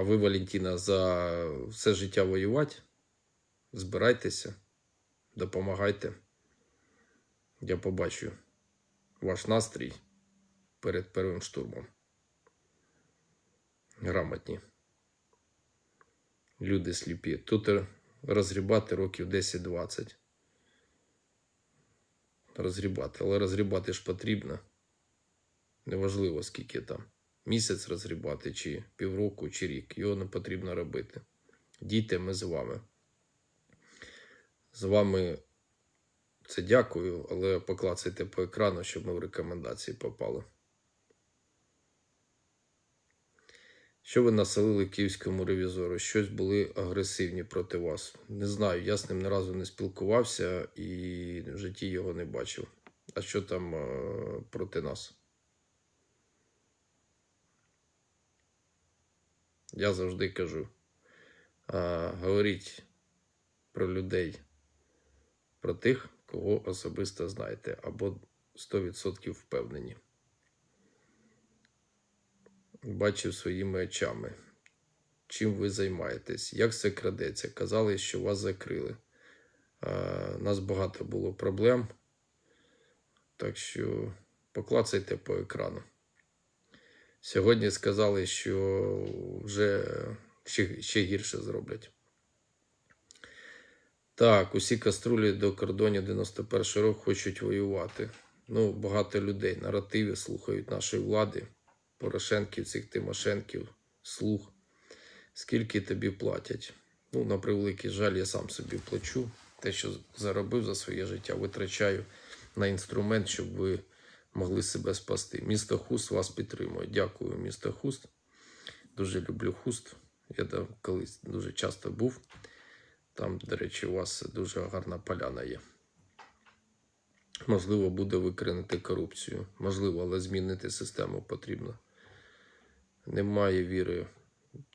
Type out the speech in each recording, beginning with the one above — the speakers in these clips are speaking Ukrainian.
А ви, Валентина, за все життя воювати? Збирайтеся, допомагайте. Я побачу ваш настрій перед первим штурмом. Грамотні. Люди сліпі. Тут розгрібати років 10-20. Розгрібати. Але розгрібати ж потрібно. Неважливо, скільки там. Місяць розгрібати, чи півроку, чи рік. Його не потрібно робити. Дійте, ми з вами. З вами це дякую, але поклацайте по екрану, щоб ми в рекомендації попали. Що ви населили київському ревізору? Щось були агресивні проти вас. Не знаю, я з ним ні разу не спілкувався і в житті його не бачив. А що там е, проти нас? Я завжди кажу: а, говоріть про людей, про тих, кого особисто знаєте, або 100% впевнені. Бачив своїми очами. Чим ви займаєтесь? Як це крадеться? Казали, що вас закрили. А, нас багато було проблем. Так що поклацайте по екрану. Сьогодні сказали, що вже ще, ще гірше зроблять. Так, усі каструлі до кордонів 91 року хочуть воювати. Ну, багато людей наративи слухають нашої влади, Порошенківців, Тимошенків, слух. Скільки тобі платять? Ну, на превеликий жаль, я сам собі плачу. Те, що заробив за своє життя, витрачаю на інструмент, щоб ви могли себе спасти. Місто Хуст вас підтримує. Дякую, місто Хуст. Дуже люблю Хуст. Я там колись дуже часто був. Там, до речі, у вас дуже гарна поляна є. Можливо, буде викоренити корупцію. Можливо, але змінити систему потрібно. Немає віри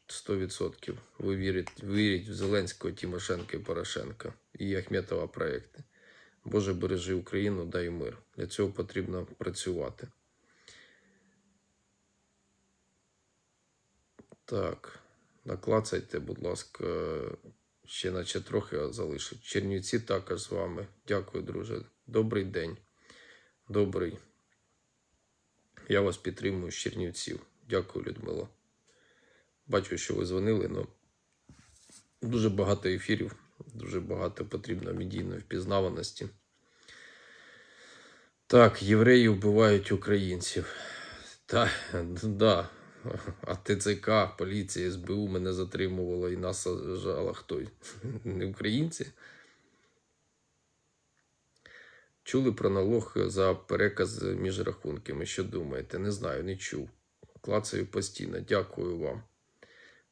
100%. Ви вірите, вірите в Зеленського, Тимошенка і Порошенка і Ахметова проекти. Боже, бережи Україну, дай мир. Для цього потрібно працювати. Так, наклацайте, будь ласка, ще наче трохи залишить. Чернівці також з вами. Дякую, друже. Добрий день. Добрий. Я вас підтримую з Чернівців. Дякую, Людмила. Бачу, що ви дзвонили, але дуже багато ефірів, дуже багато потрібно медійної впізнаваності. Так, євреї вбивають українців. Та, да. А ТЦК, поліція, СБУ мене затримувала і нас сажала хто? Не українці? Чули про налог за переказ між рахунками. Що думаєте? Не знаю, не чув. Клацаю постійно. Дякую вам.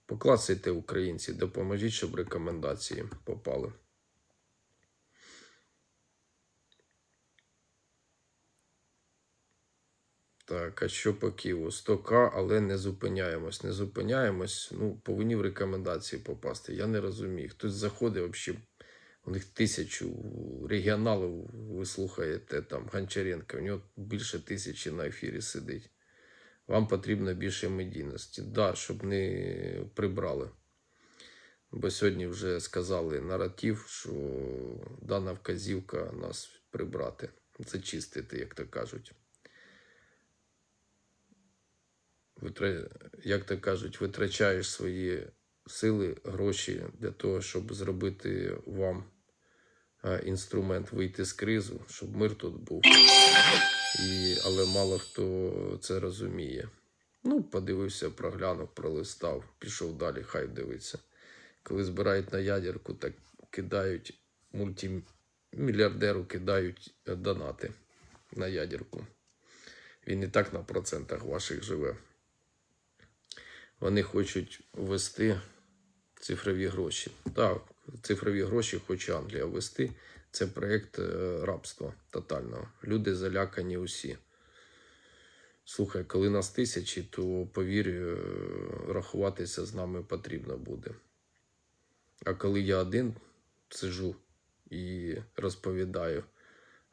Поклацайте українці, допоможіть, щоб рекомендації попали. Так, а що по Києву? 100к, але не зупиняємось. Не зупиняємось. Ну, повинні в рекомендації попасти. Я не розумію. Хтось заходить взагалі. У них тисячу регіоналів, ви слухаєте там Гончаренка, у нього більше тисячі на ефірі сидить. Вам потрібно більше медійності. Да, щоб не прибрали. Бо сьогодні вже сказали наратив, що дана вказівка нас прибрати, зачистити, як то кажуть. Як то кажуть, витрачаєш свої сили, гроші для того, щоб зробити вам інструмент вийти з кризу, щоб мир тут був. І, але мало хто це розуміє. Ну, подивився, проглянув, пролистав, пішов далі, хай дивиться. Коли збирають на ядерку, так кидають мультимільярдеру кидають е, донати на ядерку. Він і так на процентах ваших живе. Вони хочуть ввести цифрові гроші. Так, цифрові гроші хоче Англія ввести. Це проєкт е, рабства тотального. Люди залякані усі. Слухай, коли нас тисячі, то повір, е, рахуватися з нами потрібно буде. А коли я один сижу і розповідаю,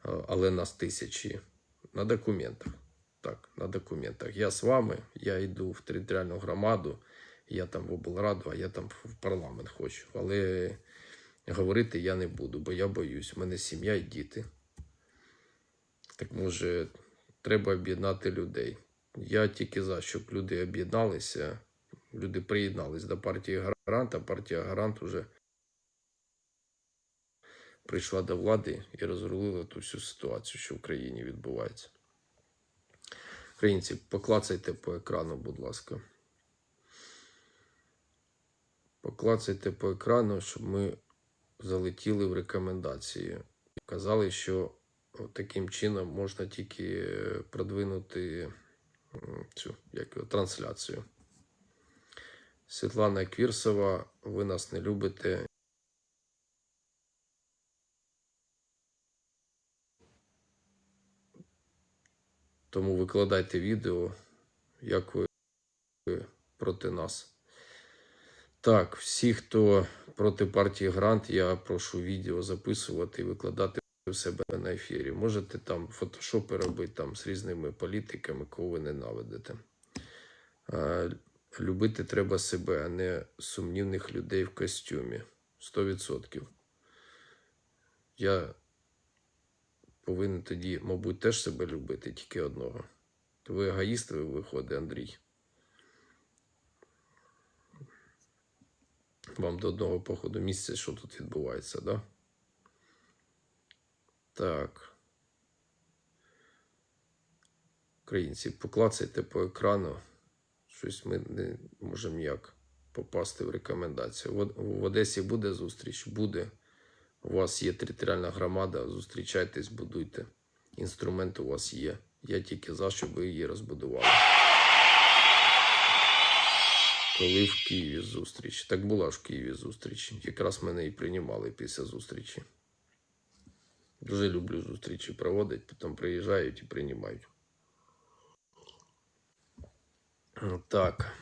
е, але нас тисячі на документах. Так, на документах. Я з вами, я йду в територіальну громаду, Я там в облраду, а я там в парламент хочу. Але говорити я не буду, бо я боюсь. У мене сім'я і діти. Так може, треба об'єднати людей. Я тільки за, щоб люди об'єдналися, люди приєднались до партії Гарант, а партія Гарант уже прийшла до влади і розрулила ту всю ситуацію, що в країні відбувається. Українці, поклацайте по екрану, будь ласка. Поклацайте по екрану, щоб ми залетіли в рекомендації. Казали, що таким чином можна тільки е, продвинути цю як, трансляцію. Світлана Квірсова, ви нас не любите. Тому викладайте відео, як ви проти нас. Так, всі, хто проти партії Грант, я прошу відео записувати і викладати у себе на ефірі. Можете там фотошопи робити там з різними політиками, кого ви ненавидите. Любити треба себе, а не сумнівних людей в костюмі. 100%. Я повинен тоді, мабуть, теж себе любити, тільки одного. То ви егоїст, ви виходить, Андрій. Вам до одного походу місця, що тут відбувається, да? Так. Українці, поклацайте по екрану. Щось ми не можемо ніяк попасти в рекомендацію. В Одесі буде зустріч? Буде. У вас є територіальна громада, зустрічайтесь, будуйте. Інструмент у вас є. Я тільки за, щоб ви її розбудували. Коли в Києві зустріч. Так була ж в Києві зустріч. Якраз мене і приймали після зустрічі. Дуже люблю зустрічі проводити, потім приїжджають і приймають. Так.